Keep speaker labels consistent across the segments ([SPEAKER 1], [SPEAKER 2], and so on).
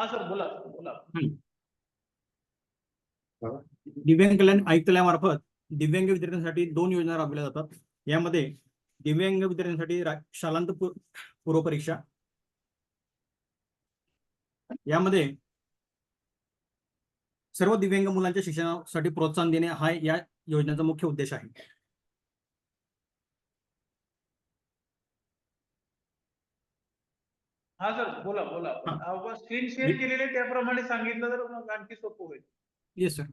[SPEAKER 1] हा सर बोला बोला.
[SPEAKER 2] दिव्यांग कल्याण आयुक्तालयामार्फत दिव्यांग विद्यार्थ्यांसाठी दोन योजना राबवल्या जातात. यामध्ये दिव्यांग विद्यार्थ्यांसाठी शालांत पूर्वपरीक्षा. यामध्ये सर्व दिव्यांग मुलांच्या शिक्षणासाठी प्रोत्साहन देणे हा या योजनेचा मुख्य उद्देश आहे.
[SPEAKER 1] हा सर बोला बोला. स्क्रीन शेअर केलेले त्याप्रमाणे सांगितलं तर मग आणखी सोपं होईल.
[SPEAKER 2] येस सर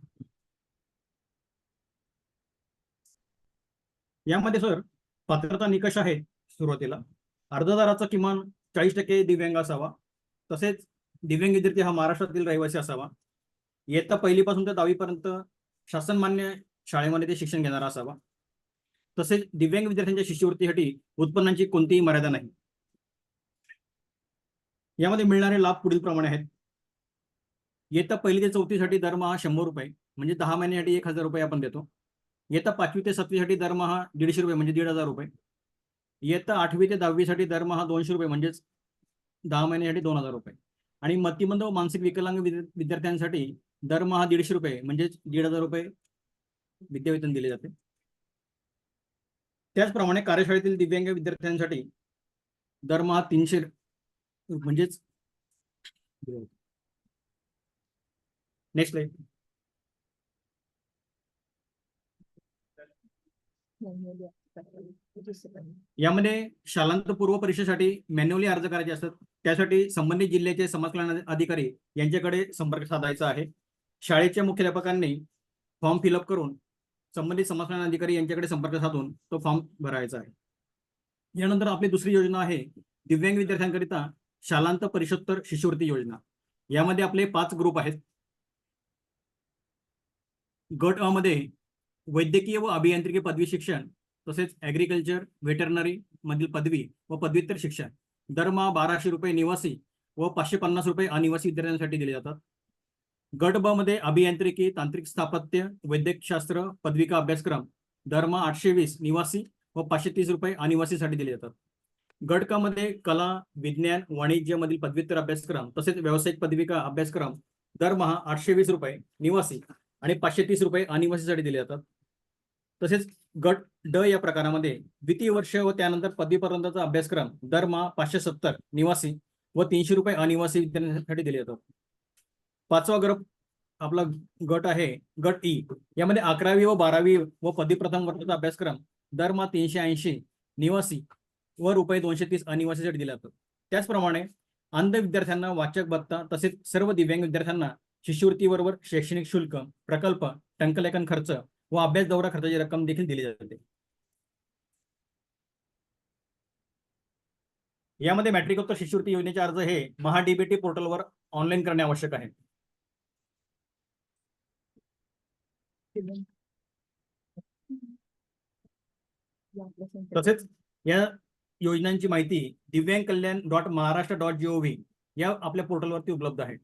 [SPEAKER 2] यामध्ये सर पात्रता निकष आहेत सुरुवातीला. अर्जदाराचा किमान चाळीस टक्के दिव्यांग असावा. तसेच दिव्यांग विद्यार्थी हा महाराष्ट्रातील रहिवासी असावा. इयत्ता पहिलीपासून ते दहावीपर्यंत शासनमान्य शाळेमध्ये ते शिक्षण घेणारा असावा. तसेच दिव्यांग विद्यार्थ्यांच्या शिष्यवृत्तीसाठी उत्पन्नाची कोणतीही मर्यादा नाही. यामध्ये मिळणारे लाभ पुढील प्रमाणे आहेत. इयत्ता पहिली ते चौथीसाठी दरमहा शंभर रुपये म्हणजे दहा महिन्यासाठी एक हजार रुपये आपण देतो. येत्या पाचवी ते सातवीसाठी दरमहा दीडशे रुपये म्हणजे दीड हजार रुपये. इयत्ता आठवी ते दहावीसाठी दरमहा दोनशे रुपये म्हणजेच दहा महिन्यासाठी दोन हजार रुपये. आणि मतिमंद व मानसिक विकलांग विद्यार्थ्यांसाठी दरमहा दीडशे रुपये म्हणजेच दीड हजार रुपये विद्यावेतन दिले जाते. त्याचप्रमाणे कार्यशाळेतील दिव्यांग विद्यार्थ्यांसाठी दरमहा तीनशे म्हणजेच नेक्स्ट लाइट यामध्ये शालांत पूर्व परीक्षेसाठी मॅन्युअली अर्ज करायचे असतात. त्यासाठी संबंधित जिल्ह्याचे समाज कल्याण अधिकारी यांच्याकडे संपर्क साधायचा आहे. शाळेच्या मुख्याध्यापकांनी फॉर्म फिलअप करून संबंधित समाज कल्याण अधिकारी यांच्याकडे संपर्क साधून तो फॉर्म भरायचा आहे. यानंतर आपली दुसरी योजना आहे. दिव्यांग विद्यार्थ्यांकरिता शालांत परिषोत्तर शिष्यवृत्ती योजना. यामध्ये आपले पाच ग्रुप आहेत. गट अ मध्ये वैद्यकीय व अभियांत्रिकी पदवी शिक्षण तसेच ॲग्रिकल्चर व्हेटरनरी मधील पदवी व पदव्युत्तर शिक्षण. दरमहा बाराशे रुपये निवासी व पाचशे पन्नास रुपये अनिवासी विद्यार्थ्यांसाठी दिले जातात. गट ब मध्ये अभियांत्रिकी तांत्रिक स्थापत्य वैद्यकशास्त्र पदविका अभ्यासक्रम. दरमहा आठशे वीस निवासी व पाचशे तीस रुपये अनिवासीसाठी दिले जातात. गटकामध्ये कला विज्ञान वाणिज्य मधील पदव्युत्तर अभ्यासक्रम तसेच व्यावसायिक पदविका अभ्यासक्रम दरमहा आठशे वीस रुपये निवासी आणि पाचशे तीस रुपये अनिवासीसाठी दिले जातात. तसेच गट ड या प्रकारामध्ये द्वितीय वर्ष व त्यानंतर पदवीपर्यंतचा अभ्यासक्रम दरमहा पाचशे सत्तर निवासी व तीनशे रुपये अनिवासी विद्यार्थ्यांसाठी दिले जातात. पाचवा गट आपला गट आहे गट ई. यामध्ये अकरावी व बारावी व पदवी प्रथम वर्षाचा अभ्यासक्रम दरमहा तीनशे ऐंशी निवासी व रुपये दोनशे तीस अनिवासीसाठी दिला जातो त्याचप्रमाणे अंध विद्यार्थ्यांना वाचक भत्ता तसेच सर्व दिव्यांग विद्यार्थ्यांना शिष्यवृत्तीबरोबर शैक्षणिक शुल्क प्रकल्प टंकलेखन खर्च व अभ्यास दौरा खर्चाची रक्कम देखील दिली जाते. यामध्ये मॅट्रिकोत्तर शिष्यवृत्ती योजनेचे अर्ज हे महाडीबीटी पोर्टलवर ऑनलाईन करणे आवश्यक आहे. तसेच या योजनांची माहिती Divyang Kalyan dot Maharashtra dot G O V या आपल्या पोर्टलवरती उपलब्ध आहे.